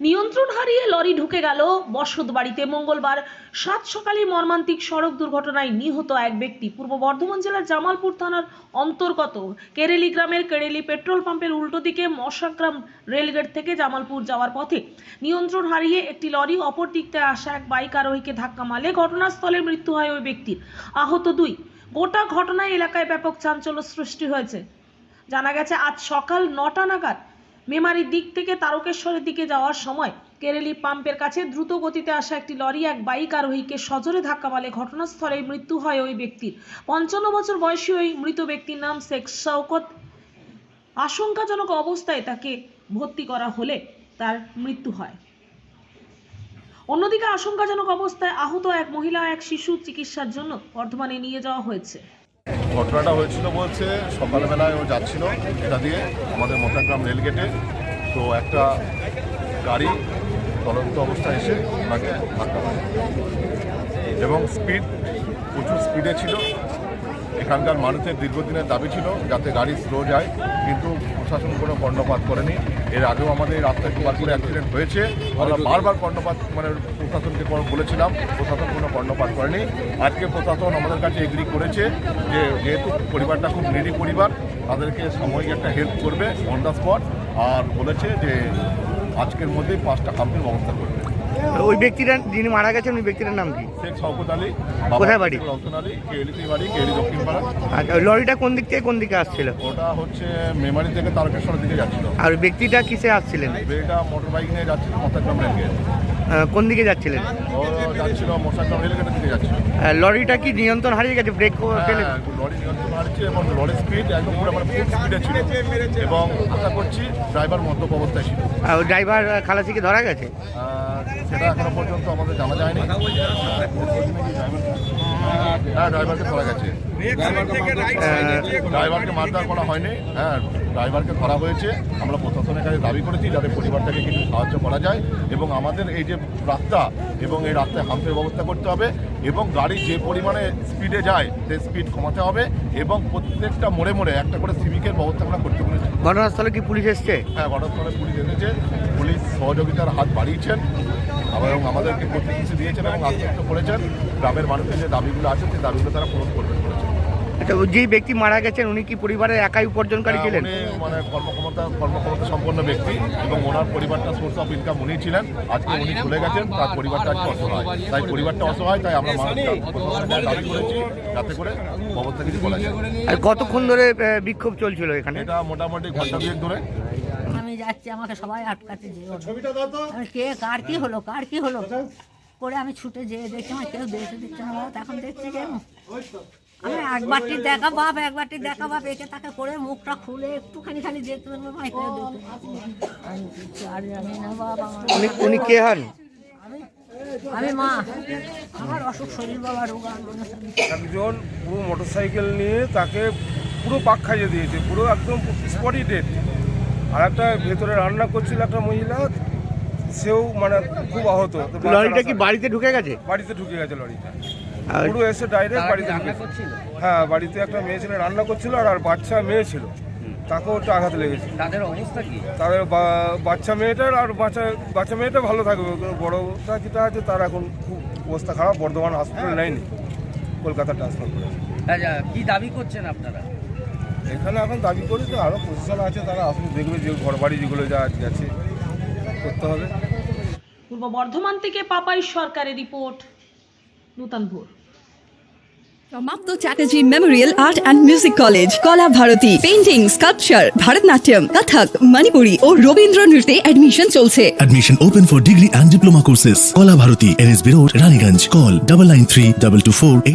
নিয়ন্ত্রণ হারিয়ে লরি ঢুকে গেল। বসত বাড়িতে মঙ্গলবার সাত সকালে মর্মান্তিক সড়ক দুর্ঘটনায় নিহত এক ব্যক্তি। পূর্ব বর্ধমান জেলার জামালপুর থানার অন্তর্গত কেরেলি গ্রামের কেরেলি পেট্রোল পাম্পের উল্টো দিকে মশাগ্রাম রেলগেট থেকে জামালপুর যাওয়ার পথে নিয়ন্ত্রণ হারিয়ে একটি লরি অপর দিক থেকে আসা এক বাইক আরোহীকে ধাক্কা মারলে ঘটনাস্থলে মৃত্যু হয় ওই ব্যক্তির। আহত দুই। গোটা ঘটনায় এলাকায় ব্যাপক চাঞ্চল্য সৃষ্টি হয়েছে। জানা গেছে, আজ সকাল নটা নাগাদ মেমারির দিক থেকে তারকেশ্বরের দিকে যাওয়ার সময় কেরেলি পাম্পের কাছে দ্রুত গতিতে আসা একটি লরি এক বাইক আরোহীকে সজোরে ধাক্কা মালে ঘটনাস্থলে মৃত্যু হয় ওই ব্যক্তির। পঞ্চান্ন বছর বয়সী ওই মৃত ব্যক্তির নাম শেখ শওকত। আশঙ্কাজনক অবস্থায় তাকে ভর্তি করা হলে তার মৃত্যু হয়। অন্যদিকে আশঙ্কাজনক অবস্থায় আহত এক মহিলা এক শিশু চিকিৎসার জন্য বর্ধমানে নিয়ে যাওয়া হয়েছে। ঘটনাটা হয়েছিল বলছে, সকালবেলায় ও যাচ্ছিল এটা দিয়ে আমাদের মতাগ্রাম রেলগেটে তো একটা গাড়ি চলন্ত অবস্থায় এসে ওনাকে ধাক্কা মারে। এবং স্পিড, প্রচুর স্পিডে ছিল। এখানকার মানুষের দীর্ঘদিনের দাবি ছিল যাতে গাড়ি স্লো যায়, কিন্তু প্রশাসন কোনো কর্ণপাত করেনি। এর আগেও আমাদের এই রাস্তায় দুবার করে অ্যাক্সিডেন্ট হয়েছে। আমরা বারবার কর্ণপাত মানে প্রশাসনকে বলেছিলাম প্রশাসন কোনো কর্ণপাত করেনি। আজকে প্রশাসন আমাদের কাছে এগ্রি করেছে যে যেহেতু পরিবারটা খুব নিরি পরিবার তাদেরকে সাময়িক একটা হেল্প করবে অন দ্য স্পট আর বলেছে যে আজকের মধ্যেই পাঁচটা কাম্পের ব্যবস্থা করবে। ওই ব্যক্তিটা যিনি মারা গেছেন ওই ব্যক্তিটার নাম কি? শেখ শওকত আলী কোথায় বাড়ি? রতন আলী কেএলিতে বাড়ি কেএলি দক্ষিণ আচ্ছা ওই লরিটা কোন দিক থেকে কোন দিকে আসছিল? ওটা হচ্ছে মেমারি থেকে তারকেশ্বরের দিকে যাচ্ছিল। আর ওই ব্যক্তিটা কিসে আসছিলেন? এটা মোটর বাইক নিয়ে যাচ্ছিল মশাগ্রাম রেলগেট। আহ, কোন দিকে যাচ্ছিলেন? ও যাচ্ছিল মশাগ্রাম রেলগেটের দিকে যাচ্ছিল। আহ, লরিটা কি নিয়ন্ত্রণ হারিয়ে গেছে ব্রেক ফেলে হ্যাঁ, লরি নিয়ন্ত্রণ হারছে এবং লরির স্পিড একদম পুরো ফুল স্পিডে ছিল। এবং আশা করছি ড্রাইভার মদ্যপ অবস্থায় ছিল। আর ড্রাইভার খালাসিকে ধরা গেছে? আহ, সেটা এখনও পর্যন্ত আমাদের জানা যায়নি। হ্যাঁ ড্রাইভারকে ধরা গেছে। ড্রাইভারকে মারধর করা হয়নি। হ্যাঁ ড্রাইভারকে ধরা হয়েছে। আমরা প্রশাসনের কাছে দাবি করেছি যাতে পরিবারটাকে কিছু সাহায্য করা যায় এবং আমাদের এই যে রাস্তা এবং এই রাস্তায় হাম্পের ব্যবস্থা করতে হবে এবং গাড়ি যে পরিমাণে স্পিডে যায় সেই স্পিড কমাতে হবে এবং প্রত্যেকটা মোড়ে মোড়ে একটা করে সিভিকের ব্যবস্থা আমরা করতে বলেছি। ঘটনাস্থলে কি পুলিশ এসছে? হ্যাঁ ঘটনাস্থলে পুলিশ এসেছে। পুলিশ সহযোগিতার হাত বাড়িয়েছেন। এবং আমাদেরকে প্রতিশ্রুতি দিয়েছেন এবং আশ্বস্ত করেছেন। গ্রামের মানুষের যে দাবিগুলো আছে সেই দাবিগুলো তারা পূরণ করবেন বলেছেন। আচ্ছা যেই ব্যক্তি মারা গেছেন উনি কি পরিবারের একাই উপার্জনকারী হ্যাঁ, ছিলেন? মানে কর্মক্ষমতা কর্মক্ষমতা সম্পন্ন ব্যক্তি এবং ওনার পরিবারটা সোর্স অফ ইনকাম উনি ছিলেন। আজকে উনি চলে গেছেন তার পরিবারটা আজকে অসহায়। তাই পরিবারটা অসহায় তাই আমরা দাবি করেছি যাতে করে ব্যবস্থা কিছু করা যায় আর কতক্ষণ ধরে বিক্ষোভ চলছিল এখানে? এটা মোটামুটি ঘণ্টা দুয়েক ধরে। আমি যাচ্ছি আমাকে সবাই আটকাতে যে আমি কে কার কি হলো কার কি হলো? করে আমি ছুটে যেয়ে দেখছি আমার কেউ দেখে দিচ্ছে না বাবা তখন দেখছি যে আমি একবারটি দেখা বাপ একবারটি দেখা বাপ একে তাকে করে মুখটা খুলে একটুখানি খালি দেখতে পারব ভাই কেউ দেখতে পাচ্ছি না। আমি আর জানি না বাবা আমার উনি উনি কে হন? আমি আমি মা। আমার অসুখ শরীর বাবা রোগা একজন পুরো মোটরসাইকেল নিয়ে তাকে পুরো পাক খাইয়ে দিয়েছে পুরো একদম স্পটই ডেট আর একটা ভেতরে রান্না করছিল একটা মহিলা সেও মানে খুব আহত। লরিটা কি বাড়িতে ঢুকে গেছে? বাড়িতে ঢুকে গেছে লরিটা। পুরো এসে ডাইরেক্ট বাড়িতে ঢুকে হ্যাঁ বাড়িতে একটা মেয়ে ছেলে রান্না করছিল আর আর বাচ্চা মেয়ে ছিল। তাকেও একটু আঘাত লেগেছে। তাদের অবস্থা কি? তাদের বা- বাচ্চা মেয়েটার আর বাচ্চা বাচ্চা মেয়েটা ভালো থাকবে। বড়টা যেটা আছে তার এখন খুব অবস্থা খারাপ। বর্ধমান হসপিটাল নেয়নি। কলকাতা ট্রান্সফার করেছে। আচ্ছা কি দাবি করছেন আপনারা? এখানে এখন দাবি করি তো আরও প্রশাসন আছে তারা আসলে দেখবে যে ঘর বাড়ি যেগুলো যা গেছে করতে হবে পূর্ব বর্ধমান থেকে পাপাই সরকারের রিপোর্ট নূতনপুর সমাপ্ত Chatterjee memorial art and music college Kala Bharati painting sculpture Bharatanatyam Kathak Manipuri ও রবীন্দ্র নৃত্যে অ্যাডমিশন চলছে Admission open for degree and diploma courses. Kola Bharati, NSB Road, Raniganj. Call double nine three double two four